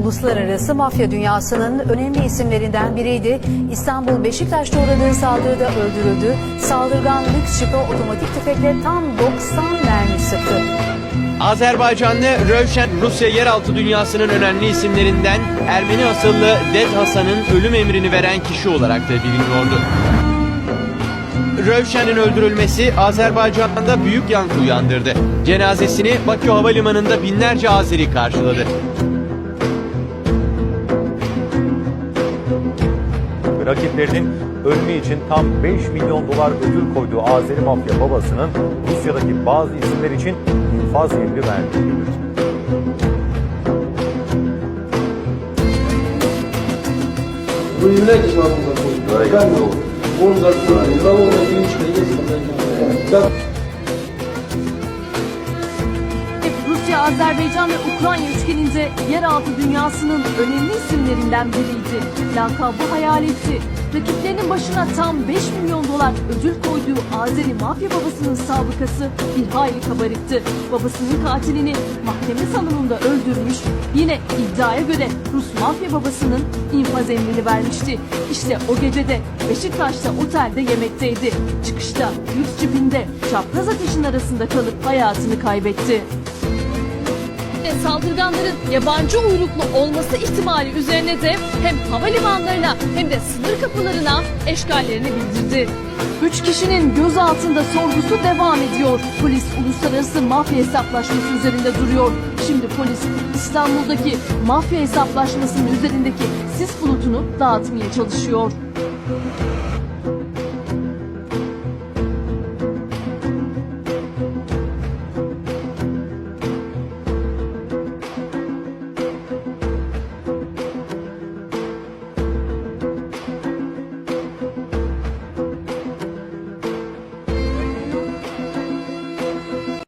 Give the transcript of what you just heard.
uluslararası mafya dünyasının önemli isimlerinden biriydi. İstanbul Beşiktaş'ta uğradığı saldırıda öldürüldü. Saldırgan lüks şipe otomatik tüfekle tam 90 mermi sıktı. Azerbaycanlı Rövşen Rusya yeraltı dünyasının önemli isimlerinden Ermeni asıllı Det Hasan'ın ölüm emrini veren kişi olarak da biliniyordu. Rövşen'in öldürülmesi Azerbaycan'da büyük yankı uyandırdı. Cenazesini Bakü Havalimanı'nda binlerce Azeri karşıladı. Rakiplerinin ölümü için tam 5 milyon dolar ödül koyduğu Azeri mafya babasının Rusya'daki bazı isimler için infaz emri verdiği belirtildi. Вы являетесь главным законом? Правильно? Он закон, уголовная единичка есть в Azerbaycan ve Ukrayna üçgeninde yeraltı dünyasının önemli isimlerinden biriydi. Lakabı hayaletti. Rakiplerinin başına tam 5 milyon dolar ödül koyduğu Azeri mafya babasının sabıkası bir hayli kabarıktı. Babasının katilini mahkeme salonunda öldürmüş, yine iddiaya göre Rus mafya babasının infaz emrini vermişti. İşte o gecede Beşiktaş'ta otelde yemekteydi. Çıkışta lüks cipinde çapraz ateşin arasında kalıp hayatını kaybetti ve saldırganların yabancı uyruklu olması ihtimali üzerine de hem havalimanlarına hem de sınır kapılarına eşgallerini bildirdi. Üç kişinin gözaltında sorgusu devam ediyor. Polis uluslararası mafya hesaplaşması üzerinde duruyor. Şimdi polis İstanbul'daki mafya hesaplaşmasının üzerindeki sis bulutunu dağıtmaya çalışıyor.